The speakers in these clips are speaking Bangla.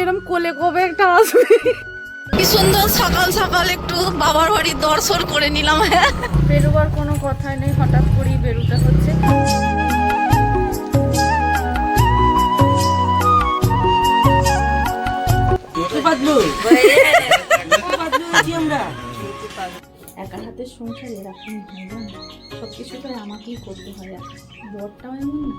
এরকম কোলে কবে একটা আসবে কি সুন্দর সকাল সকাল একটু বাবার বাড়ির দর্শন করে নিলাম হ্যাঁ বেরোবার কোনো কথাই নেই হঠাৎ করেই বেরোতে হচ্ছে একা হাতে সংসার এরকম হয় না। সব কিছুটাই আমাকেই করতে হয়। আর বরটাও এমন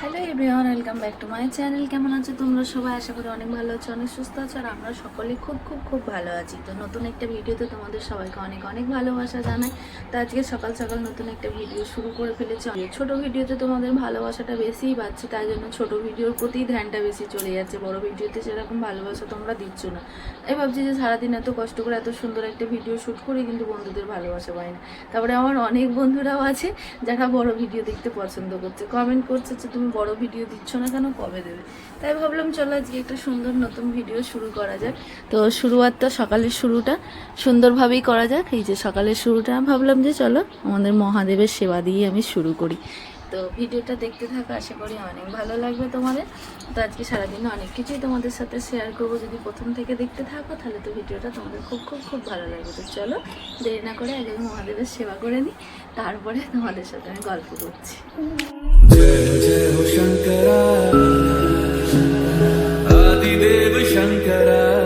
hello everyone welcome back to my channel কেমন আছো তোমরা সবাই? আশা করি অনেক ভালো আছো, অনেক সুস্থ আছো, আর আমরা সকলে খুব খুব খুব ভালো আছি। তো নতুন একটা ভিডিওতে তোমাদের সবাইকে অনেক অনেক ভালোবাসা জানাই। তো আজকে সকাল সকাল নতুন একটা ভিডিও শুরু করে ফেলেছি। অনেক ছোট ভিডিওতে তোমাদের ভালোবাসাটা বেশিই পাচ্ছি, তাই জন্য ছোটো ভিডিওর প্রতি ধ্যানটা বেশি চলে যাচ্ছে। বড় ভিডিওতে সেরকম ভালোবাসা তোমরা দিচ্ছ না। আমি ভাবছি যে সারাদিন এত কষ্ট করে এত সুন্দর একটা ভিডিও শ্যুট করি, কিন্তু বন্ধুদের ভালোবাসা পাই না। তারপরে আমার অনেক বন্ধুরাও আছে যারা বড় ভিডিও দেখতে পছন্দ করছে। কমেন্ট করছে যে, তুমি বড় ভিডিও দিচ্ছ না কেন? কবে দেবে? তাই ভাবলাম, চলো আজকে একটা সুন্দর নতুন ভিডিও শুরু করা যাক। তো শুরুয়াতটা সকালের শুরুটা সুন্দরভাবেই করা যাক। এই যে সকালের শুরুটা ভাবলাম যে, চলো আমাদের মহাদেবের সেবা দিয়ে আমি শুরু করি। তো ভিডিওটা দেখতে থাকো আশা করি অনেক ভালো লাগবে তোমাদের তো আজকে সারাদিন অনেক কিছুই তোমাদের সাথে শেয়ার করবো যদি প্রথম থেকে দেখতে থাকো তাহলে তো ভিডিওটা তোমাদের খুব খুব খুব ভালো লাগবে তো চলো দেরি না করে আগে আমি মহাদেবের সেবা করে নিই তারপরে তোমাদের সাথে আমি গল্প করছি जय हो शंकरा आदिदेव शंकरा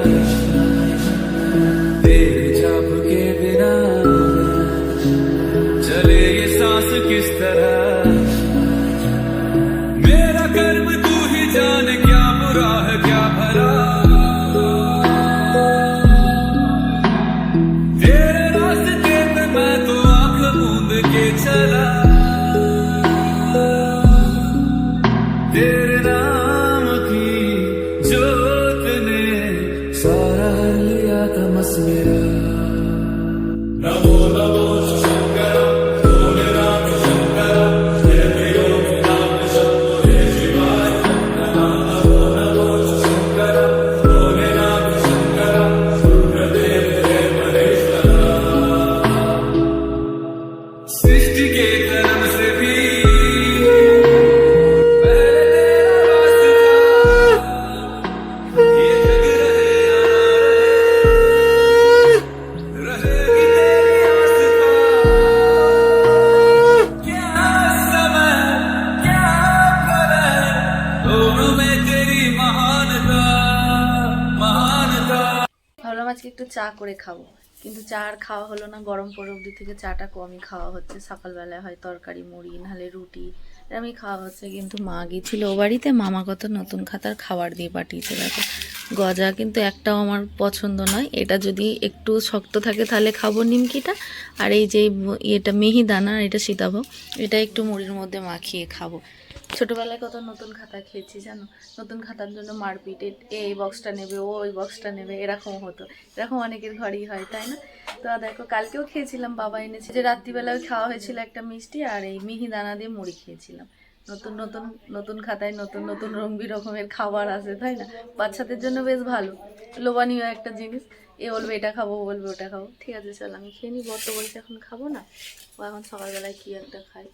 একটু চা করে খাব। কিন্তু চা আর খাওয়া হলো না, গরম পর অবধি থেকে চাটা কমই খাওয়া হচ্ছে। সকালবেলায় হয় তরকারি, মুড়ি, নাহলে রুটি, এরমই খাওয়া হচ্ছে কিন্তু মা গিয়েছিল ও বাড়িতে। মামা কত নতুন খাতার খাবার দিয়ে পাঠিয়েছে, দেখো। গজা কিন্তু একটাও আমার পছন্দ নয়। এটা যদি একটু শক্ত থাকে তাহলে খাব নিমকিটা। আর এই যে এটা মিহিদানা, এটা সীতাভোগ, এটা একটু মুড়ির মধ্যে মাখিয়ে খাব। ছোটবেলায় কত নতুন খাতা খেয়েছি জানো? নতুন খাতার জন্য মারপিট এই বক্সটা নেবে, ও ওই বক্সটা নেবে, এরকম হতো। এরকম অনেকের ঘরেই হয়, তাই না? তো দেখো, কালকেও খেয়েছিলাম, বাবা এনেছে যে রাত্রিবেলায় খাওয়া হয়েছিল একটা মিষ্টি, আর এই মিহি দানা দিয়ে মুড়ি খেয়েছিলাম। নতুন নতুন নতুন খাতায় নতুন নতুন রং রকমের খাবার আছে, তাই না? বাচ্চাদের জন্য বেশ ভালো। লোভনীয় একটা জিনিস। এ বলবে, এটা খাব বলবে, ওটা খাব। ঠিক আছে, চল, আমি খেয়ে নিই। বর্ত বলছে, এখন খাব না। ও এখন সকালবেলায় কি একটা খাই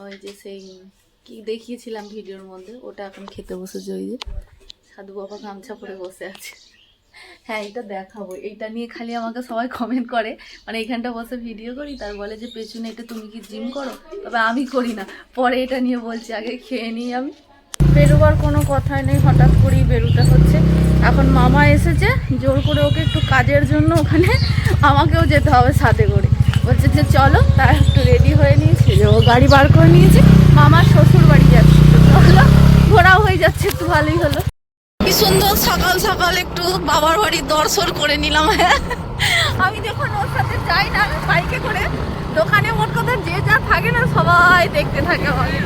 ওই যে সেই কি দেখিয়েছিলাম ভিডিওর মধ্যে, ওটা এখন খেতে বসেছে ওই যে সাধু বাবা গামছা পরে বসে আছে। হ্যাঁ এটা দেখাবো। এইটা নিয়ে খালি আমাকে সবাই কমেন্ট করে মানে এইখানটা বসে ভিডিও করি, তার বলে যে, পেছনে এটা তুমি কি জিম করো? তবে আমি করি না। পরে এটা নিয়ে বলছি, আগে খেয়ে নিই আমি। বেরোবার কোনো কথাই নেই, হঠাৎ করেই বেরোতে হচ্ছে। এখন মামা এসেছে, জোর করে ওকে একটু কাজের জন্য ওখানে আমাকেও যেতে হবে সাথে করে। বলছে যে, চলো, তার একটু রেডি হয়ে নিয়েছে। যে ও গাড়ি বার করে নিয়েছে। মামার শ্বশুর বাড়ি যাচ্ছে ঘোরাও হয়ে যাচ্ছে একটু ভালোই হলো। কি সুন্দর সকাল সকাল একটু বাবার বাড়ির দর্শন করে নিলাম হ্যাঁ। আমি যখন ওর সাথে যাই না আমি বাইকে করে। দোকানে মোট কথা যে যা থাকে না সবাই দেখতে থাকে আমাকে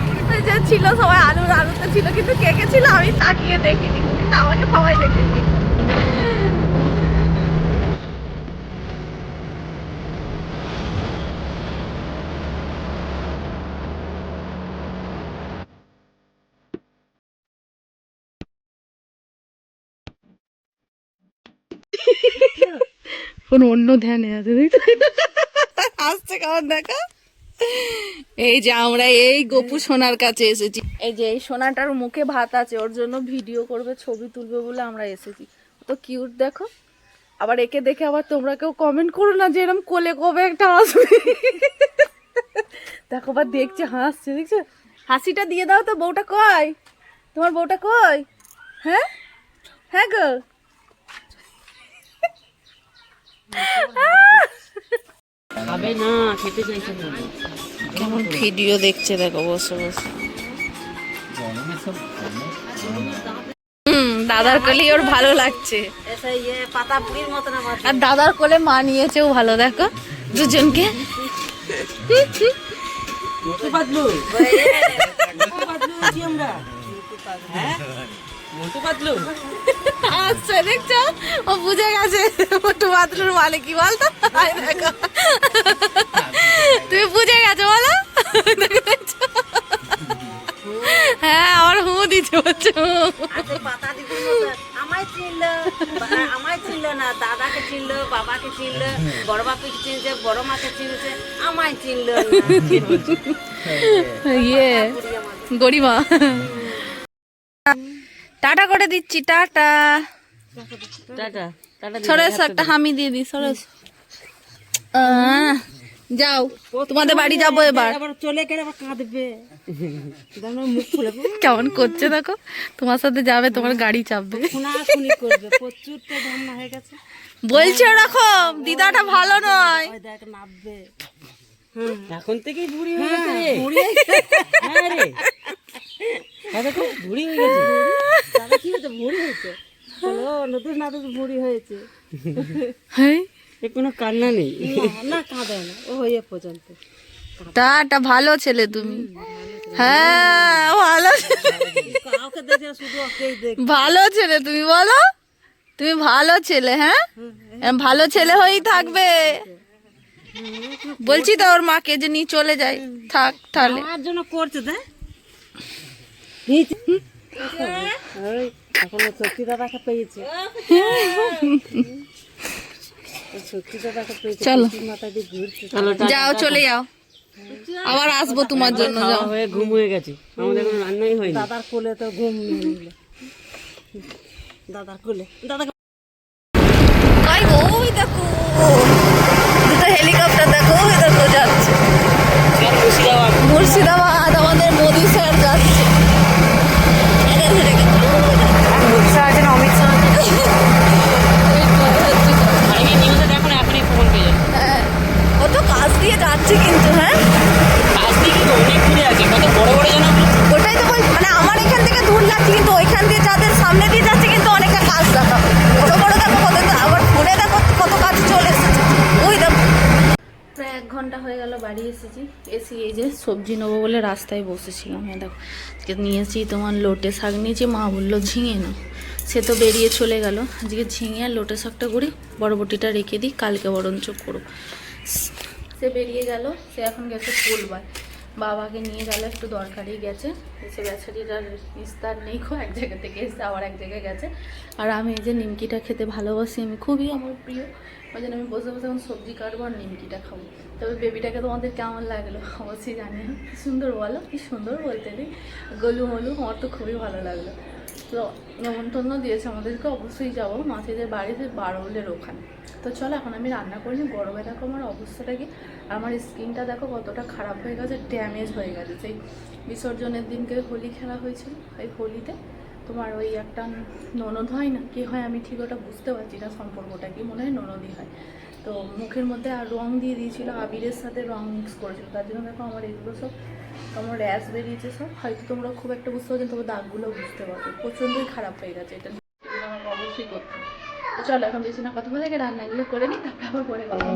যে ছিল সবাই আলুর আলুতে ছিল কিন্তু কে কে ছিল আমি তাকিয়ে দেখিনি। আমাকে সবাই দেখেছি কোন অন্য ধ্যানে আছে আসছে কারণ দেখা। এই যে আমরা এই গপু সোনার কাছে এসেছি। এই যে এই সোনাটার মুখে ভাত আছে, ওর জন্য ভিডিও করবে, ছবি তুলবে বলে আমরা এসেছি। তো কিউট দেখো। আবার একে দেখে আবার তোমরা কেউ কমেন্ট করো না যে এরকম কোলে কবে একটা আসবে। দেখো আবার দেখছে, হাসছে, দেখছ? হাসিটা দিয়ে দাও তো, বউটা কয় তোমার বউটা কয় হ্যাঁ? হ্যাঁ গো কেমন ভিডিও দেখছে দেখো বসে বসে। হুম দাদার কোলে ওর ভালো লাগছে। আর দাদার কোলে মা নিয়েছেও ভালো দেখো দুজনকে। আচ্ছা দেখছ? ও বুঝে গেছে মোটু পাতলুর মানে কি বলতো? দেখো। তুমি বুঝে গেছো বলো? হ্যাঁ আমার হু দিব আমায় চিনল। আমায় চিনল না। দাদাকে চিনল বাবাকে চিনল বড় বাপকে চিনছে বড় মাকে চিনছে আমায় চিনল ইয়ে গরিমা। টাটা করে দিচ্ছি টাটা। টাটা টাটা একটা হামি দিয়ে দি সরে যাও তোমাদের বাড়ি যাব এবার। চলে গেলে আবার কাঁদবে। দাঁড়াও, মুখ খুলে কেমন করছে দেখো তোমার সাথে যাবে তোমার গাড়ি চাপবে। হয়ে বলছে ওরকম দিদাটা ভালো নয়। নাববে। এখন থেকেই বুড়ি হয়ে গেছে বুড়ি হ্যাঁ রে হ্যাঁ দেখো বুড়ি হয়ে গেছে। দাদা কি হয়েছে? বুড়ি হয়েছে। বলো নতুন নাতুন বুড়ি হয়েছে। হ্যাঁ এ কোনো কান্না নেই। না কাঁদে না। ও পর্যন্ত। টাটা ভালো ছেলে তুমি। হ্যাঁ ভালো ভালো ছেলে তুমি বলো। তুমি ভালো ছেলে হ্যাঁ? এরম ভালো ছেলে হয়েই থাকবে। বলছি তো ওর মাকে যে নিয়ে চলে যায় থাক তাহলে। আমার জন্য করছে দেখ? এখন সত্যি দাদাকে পেয়েছে। চলো। যাও চলে যাও। আবার আসব তোমার জন্য যাও। হয়ে ঘুম হয়ে গেছে। আমাদের কোনো রান্নাই হয়নি। দাদার কোলে তো ঘুম দাদার কোলে। দাদাকে ওই দেখো। দুটো হেলিকপ্টার দেখো ওই দেখো যাচ্ছে। মুর্শিদাবাদ। আমাদের সবজি নেব বলে রাস্তায় বসেছিলাম। হ্যাঁ দেখো, আজকে নিয়েছি তোমার লোটে শাক নিয়েছি, মা বলল ঝিঙে না সে তো বেরিয়ে চলে গেল। আজকে ঝিঙে আর লোটে শাকটা করি বড়বটিটা রেখে দিই, কালকে বরঞ্চ করো সে বেরিয়ে গেল, সে এখন গেছে ফুলবার বাবাকে নিয়ে গেলে, একটু দরকারই গেছে। এসে বেচারির আর নিস্তার নেই খুব এক জায়গা থেকে এসে আবার এক জায়গায় গেছে। আর আমি এই যে নিমকিটা খেতে ভালোবাসি, আমি খুবই আমার প্রিয়। ওই জন্য আমি বসে বসে এখন সবজি কাটবো আর নিমকিটা খাব। তবে বেবিটাকে তোমাদের কেমন লাগল? অবশ্যই জানি সুন্দর বলো, কি সুন্দর বলতে দিই গলু মলু, আমার তো খুবই ভালো লাগল। তো নেমন্তন্ন দিয়েছে আমাদেরকে, অবশ্যই যাব। মাসিদের বাড়িতে বারোলের ওখানে। তো চলো, এখন আমি রান্না করিনি গরমে দেখো আমার অবস্থাটা কি। আমার স্কিনটা দেখো কতটা খারাপ হয়ে গেছে, ড্যামেজ হয়ে গেছে। সেই বিসর্জনের দিনকে হোলি খেলা হয়েছিল ওই হোলিতে। তোমার ওই একটা ননদ হয় না, কি হয় আমি ঠিক ওটা বুঝতে পারছি না সম্পর্কটা, কি মনে হয় ননদই হয়। তো মুখের মধ্যে আর রং দিয়ে দিয়েছিল, আবিরের সাথে রং মিক্স করেছিল। তার জন্য দেখো আমার এগুলো সব আমার র্যাশ বেরিয়েছে সব। হয়তো তোমরা খুব একটা বুঝতে পারছ তবে দাগগুলো বুঝতে পারবে প্রচণ্ডই খারাপ হয়ে গেছে এটা। অবশ্যই করতে চলো, এখন বেশি না কথা বলে রান্নাগুলো করে নিই, তারপরে আবার পরে কথা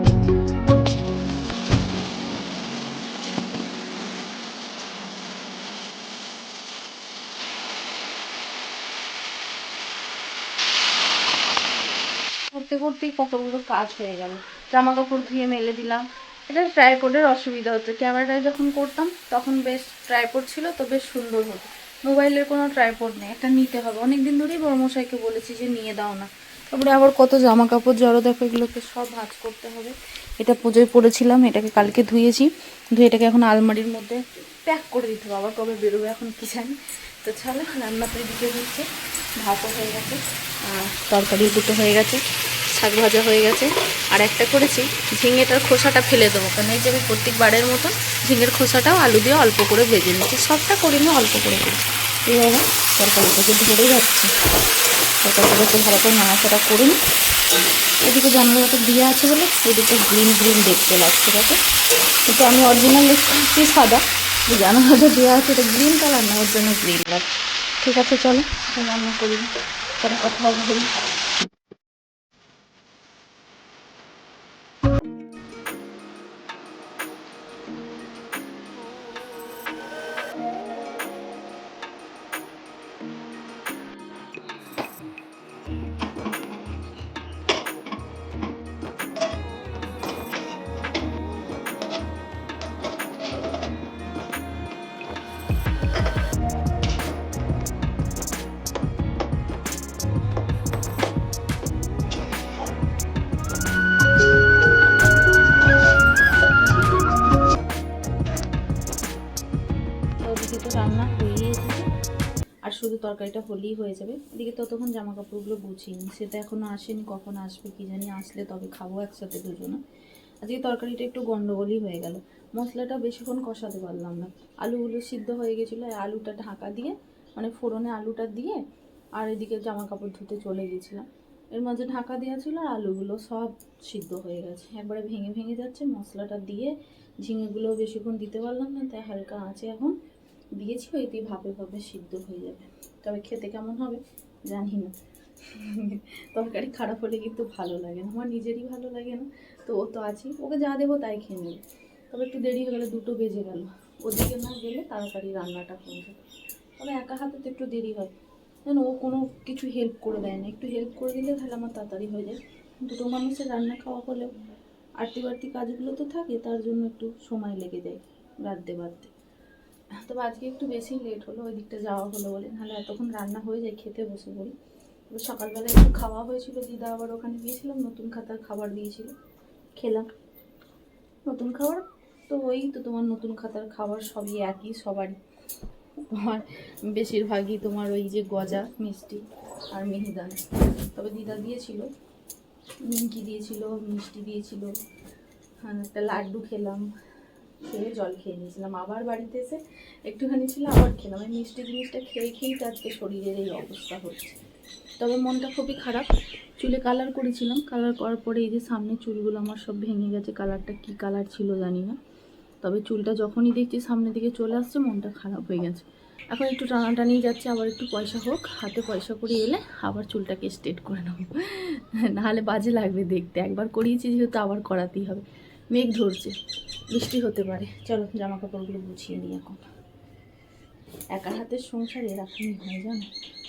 করতে করতেই কতগুলো কাজ হয়ে গেল। জামা কাপড় ধুয়ে মেলে দিলাম। এটা ট্রাইপোডের অসুবিধা হতো। ক্যামেরায় যখন করতাম, তখন বেশ ট্রাইপোড ছিল তো বেশ সুন্দর হতো। মোবাইলের কোনো ট্রাইপোড নেই একটা নিতে হবে। অনেক দিন ধরেই বড় মশাইকে বলেছি যে নিয়ে দাও না। তারপরে আবার কত জামা কাপড় জড়ো দেখো, এগুলোকে সব ভাঁজ করতে হবে। এটা পুজোয় পড়েছিলাম, এটাকে কালকে ধুয়েছি। ধুয়ে এটাকে এখন আলমারির মধ্যে প্যাক করে দিতে হবে। আবার কবে বেরোবে এখন কি জানি। তো চলো, রান্না তো এদিকে হচ্ছে ভাতও হয়ে গেছে, আর তরকারি দুটো হয়ে গেছে। শাক ভাজা হয়ে গেছে। আর একটা করেছি, ঝিঙেটার খোসাটা ফেলে দেবো। কারণ এই যে আমি প্রত্যেকবারের মতন ঝিঙের খোসাটাও আলু দিয়ে অল্প করে ভেজে নিচ্ছি। সবটা করিনি অল্প করে করেছি এইভাবে তরকারিটাকে ধরে যাচ্ছে একটু ভালো করে নাড়াচাড়া করুন এদিকে জানালাটা দিয়ে আছে বলে, এদিকে গ্রিন গ্রিন দেখতে লাগছে, দেখো। কিন্তু আমি অরিজিনাল দেখছি সাদা। জানালাটা দেওয়া আছে, এটা গ্রিন কালার না, ওর জন্য গ্রিন লাগছে ঠিক আছে, চলো। রান্না করি, পরে কথা হবে। শুধু তরকারিটা হলেই হয়ে যাবে। এদিকে ততক্ষণ জামা কাপড়গুলো গুছিয়ে সেটা এখনও আসেনি, কখন আসবে কি জানি, আসলে তবে খাব একসাথে দুজনে। আজকে তরকারিটা একটু গন্ডগোলই হয়ে গেল। মশলাটা বেশিক্ষণ কষাতে পারলাম না। আলুগুলো সিদ্ধ হয়ে গেছিল আর আলুটা ঢাকা দিয়ে মানে ফোড়নে আলুটা দিয়ে, আর এদিকে জামা কাপড় ধুতে চলে গেছিলাম। এর মাঝে ঢাকা দেওয়া ছিল আর আলুগুলো সব সিদ্ধ হয়ে গেছে। একবারে ভেঙে ভেঙে যাচ্ছে, মশলাটা দিয়ে ঝিঙেগুলো বেশিক্ষণ দিতে পারলাম না, তাই হালকা আছে এখন দিয়েছি ওইতেই ভাপে ভাপে সিদ্ধ হয়ে যাবে। তবে খেতে কেমন হবে? জানি না। তরকারি খারাপ হলে কিন্তু ভালো লাগে না। আমার নিজেরই ভালো লাগে না। তো ও তো আছেই। ওকে যা দেবো তাই খেয়ে নেবে। তবে একটু দেরি হয়ে গেলে দুটো বেজে গেল। ওদিকে না গেলে তাড়াতাড়ি রান্নাটা হয়ে যাবে। তবে একা হাতে তো একটু দেরি হয়। যেন ও কোনো কিছু হেল্প করে দেয় না। একটু হেল্প করে দিলে তাহলে আমার তাড়াতাড়ি হয়ে যায়। দুটো মানুষের রান্না খাওয়া হলেও আরতি বাড়তি কাজগুলো তো থাকে, তার জন্য একটু সময় লেগে যায়। রাঁধতে বাড়তে। তবে আজকে একটু বেশি লেট হলো ওই দিকটা যাওয়া হলো বলে। নাহলে এতক্ষণ রান্না হয়ে যায়, খেতে বসে বলি তবে সকালবেলা একটু খাওয়া হয়েছিল, দিদা আবার ওখানে গিয়েছিলাম নতুন খাতার খাবার দিয়েছিল, খেলাম। নতুন খাবার? তো ওই তো তোমার নতুন খাতার খাবার সবই একই, সবারই। তোমার বেশিরভাগই তোমার ওই যে গজা, মিষ্টি আর মিহিদান। তবে দিদা দিয়েছিল, নিমকি দিয়েছিল, মিষ্টি দিয়েছিল হ্যাঁ একটা লাড্ডু খেলাম। খেয়ে জল খেয়ে নিয়েছিলাম। আবার বাড়িতে এসে একটুখানি ছিল, আবার খেলাম। এই মিষ্টি জিনিসটা খেয়ে খেয়েই তো আজকে শরীরের এই অবস্থা হচ্ছে। তবে মনটা খুবই খারাপ। চুলে কালার করেছিলাম। কালার করার পরে এই যে সামনে চুলগুলো আমার সব ভেঙে গেছে। কালারটা কি কালার ছিল জানি না। তবে চুলটা যখনই দেখছি সামনের দিকে চলে আসছে, মনটা খারাপ হয়ে গেছে। এখন একটু টানাটানি যাচ্ছে, আবার একটু পয়সা হোক। হাতে পয়সা করে এলে আবার চুলটাকে স্ট্রেট করে নেব। নাহলে বাজে লাগবে দেখতে। একবার করিয়েছি, যেহেতু আবার করাতেই হবে। মেঘ ধরছে। বৃষ্টি হতে পারে। চলো, জামা কাপড়গুলো গুছিয়ে নিই এখন। একা হাতের সংসার এরকমই হয় জানো?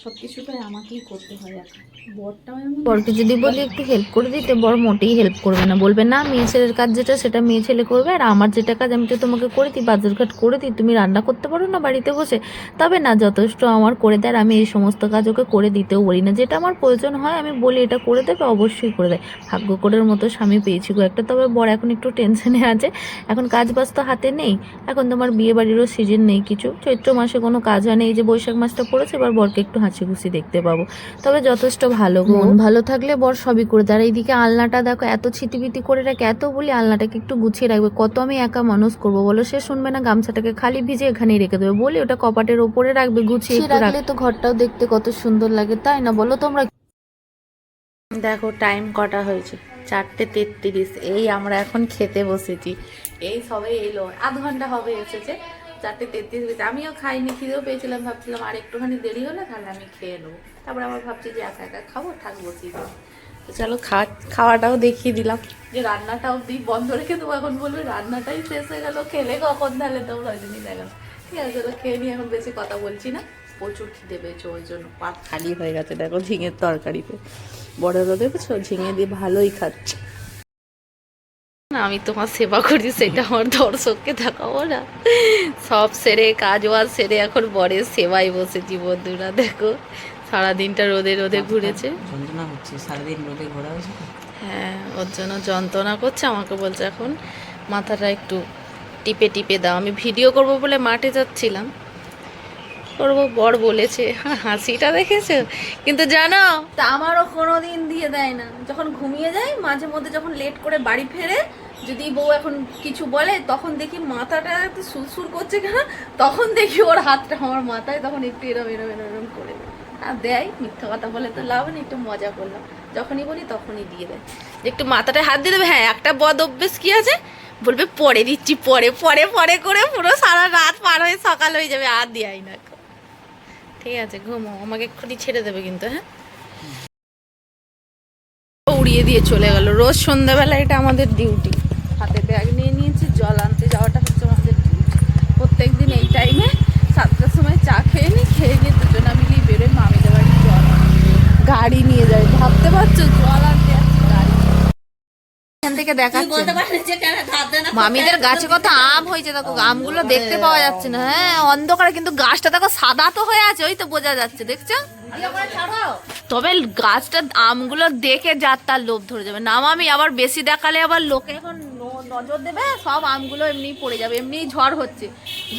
সব কিছুটাই আমাকেই করতে হয় একা বরটাও বরকে যদি বলি একটু হেল্প করে দিতে, বর মোটেই হেল্প করবে না। বলবে, না, মেয়ে ছেলের কাজ যেটা, সেটা মেয়ে ছেলে করবে। আর আমার যেটা কাজ, আমি তো তোমাকে করে দিই বাজার ঘাট করে দিই। তুমি রান্না করতে পারো না বাড়িতে বসে। তবে না, যথেষ্ট আমার করে দেয়। আমি এই সমস্ত কাজ ওকে করে দিতেও বলি না। যেটা আমার প্রয়োজন হয়, আমি বলি এটা করে দেবে, অবশ্যই করে দেয়। ভাগ্য করের মতো স্বামী পেয়েছি গো একটা। তবে বর এখন একটু টেনশনে আছে। এখন কাজ বাজ তো হাতে নেই। এখন তোমার বিয়ে বাড়িরও সিজন নেই কিছু। চৈত্র মাসে কোনো কাজ হয় না এই যে বৈশাখ মাসটা পড়েছে, এবার বরকে একটু হাসি খুশি দেখতে পাবো। তবে যথেষ্ট ভালো মন ভালো থাকলে বর সবই করে দেয়। আর এইদিকে আলনাটা দেখো এত ছিটিপিটি করে রাখে এত বলি আলনাটাকে একটু গুছিয়ে রাখবে। কত আমি একা মানুষ করব বলো? সে শুনবে না গামছাটাকে খালি ভিজে এখানেই রেখে দেবে। বলি ওটা কপাটের ওপরে রাখবে গুছিয়ে রাখলে তো ঘরটাও দেখতে কত সুন্দর লাগে তাই না? বলো তোমরা। দেখো টাইম কটা হয়েছে? চারটে তেত্রিশ। এই আমরা এখন খেতে বসেছি। এই সবে এলো। আধ ঘণ্টা হবে এসেছে। চারটে তেত্রিশ হয়েছে আমিও খাইনি, খিদেও পেয়েছিলাম, ভাবছিলাম আর একটুখানি দেরি হলে তাহলে আমি খেয়ে নেব। তারপরে আবার ভাবছি যে একা একা খাব, থাকব বসি তো চলো খাওয়া খাওয়াটাও দেখিয়ে দিলাম। যে রান্নাটাও দিই বন্ধ রেখে দেবো, এখন বলবে রান্নাটাই শেষ হয়ে গেলো, খেলে কখন তাহলে তো জন্যই দেখাল ঠিক আছে, চলো খেয়ে নিয়ে এখন বেশি কথা বলছি না। প্রচুর খিদে পেয়েছে, ওই জন্য পাত খালি হয়ে গেছে, দেখো ঝিঙের তরকারিতে। বড়রা দেখেছ? ঝিঙে দিয়ে ভালোই খাচ্ছে। আমি তোমার সেবা করি সেটা আমার দর্শককে দেখাবো না। সব সেরে কাজ বাজ সেরে এখন বরের সেবায় বসেছি বন্ধুরা দেখো। সারাদিনটা রোদে রোদে ঘুরেছে। যন্ত্রণা হচ্ছে সারাদিন রোদে ঘোরা হয়েছে হ্যাঁ ওর জন্য যন্ত্রণা করছে আমাকে বলছে এখন মাথাটা একটু টিপে টিপে দাও। আমি ভিডিও করব বলে মাঠে যাচ্ছিলাম। করব, বর বলেছে। হা- হাসিটা দেখেছ? কিন্তু জানো, তা আমারও কোনো দিন দিয়ে দেয় না। যখন ঘুমিয়ে যায় মাঝে মধ্যে যখন লেট করে বাড়ি ফেরে, যদি বউ এখন কিছু বলে, তখন দেখি মাথাটা একটু সুরসুর করছে কেন, তখন দেখি ওর হাতটা আমার মাথায়, তখন একটু এরম এরম এরম এরম করে আর দেয়, মিথ্যা কথা বলে তো লাভ নেই, একটু মজা করলাম। যখনই বলি, তখনই দিয়ে দেয়। একটু মাথাটায় হাত দিয়ে দেবে হ্যাঁ একটা বদ অভ্যেস কি আছে? বলবে, পরে দিচ্ছি, পরে পরে পরে করে পুরো সারা রাত পার হয়ে সকাল হয়ে যাবে, আর দিয়াই না। ঠিক আছে, ঘুমো। আমাকে এক্ষুনি ছেড়ে দেবে কিন্তু হ্যাঁ? উড়িয়ে দিয়ে চলে গেল। রোজ সন্ধ্যাবেলা এটা আমাদের ডিউটি হাতে ব্যাগ নিয়ে নিয়েছি, জল আনতে যাওয়াটা হচ্ছে আমাদের ডিউটি প্রত্যেক দিন এই টাইমে সাতটার সময় চা খেয়ে নিই, খেয়ে নিয়ে দুজনা মিলিয়ে বেরোয় মামিদের বাড়ি জল গাড়ি নিয়ে যাই ভাবতে পারছ, জল আনতে এখান থেকে দেখাচ্ছে মামিদের গাছে কত আম হয়েছে দেখো আমগুলো দেখতে পাওয়া যাচ্ছে না। হ্যাঁ অন্ধকারে কিন্তু গাছটা দেখো সাদা তো হয়ে আছে ওই তো বোঝা যাচ্ছে দেখছ? তবে গাছটা আমগুলো দেখে যার তার লোভ ধরে যাবে। না মামি আবার বেশি দেখালে আবার লোকে এখন নজর দেবে সব আমগুলো এমনি পড়ে যাবে এমনি ঝড় হচ্ছে।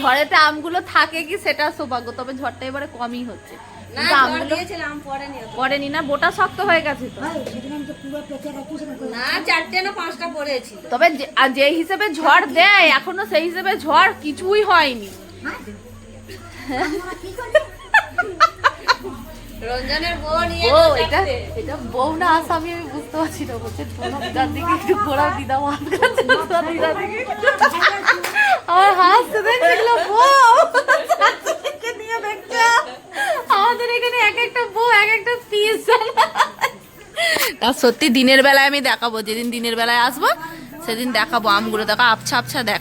ঝড়েতে আমগুলো থাকে কি সেটা সৌভাগ্য তবে ঝড়টা এবারে কমই হচ্ছে। পড়েনি না বোটা শক্ত হয়ে গেছে তো। না চারটে না পাঁচটা পড়েছি। তবে যে- হিসেবে ঝড় দেয় এখনও সেই হিসেবে ঝড় কিছুই হয়নি। রঞ্জনের বউ নিয়ে ও এটা এটা বউ না আসামি আমি বুঝতে পারছি না বলছে টোনো দিদার দিকে একটু ঘোরা দিদা হাত কাছে দিদার দিকে। আমার হাসতে দেখছিল বউ। আমাদের এখানে এক একটা বউ, এক একটা সত্যি দিনের বেলায় আমি দেখাবো, যেদিন দিনের বেলায় আসব, সেদিন দেখাবো। আমগুলো দেখো আবছা আপছা দেখ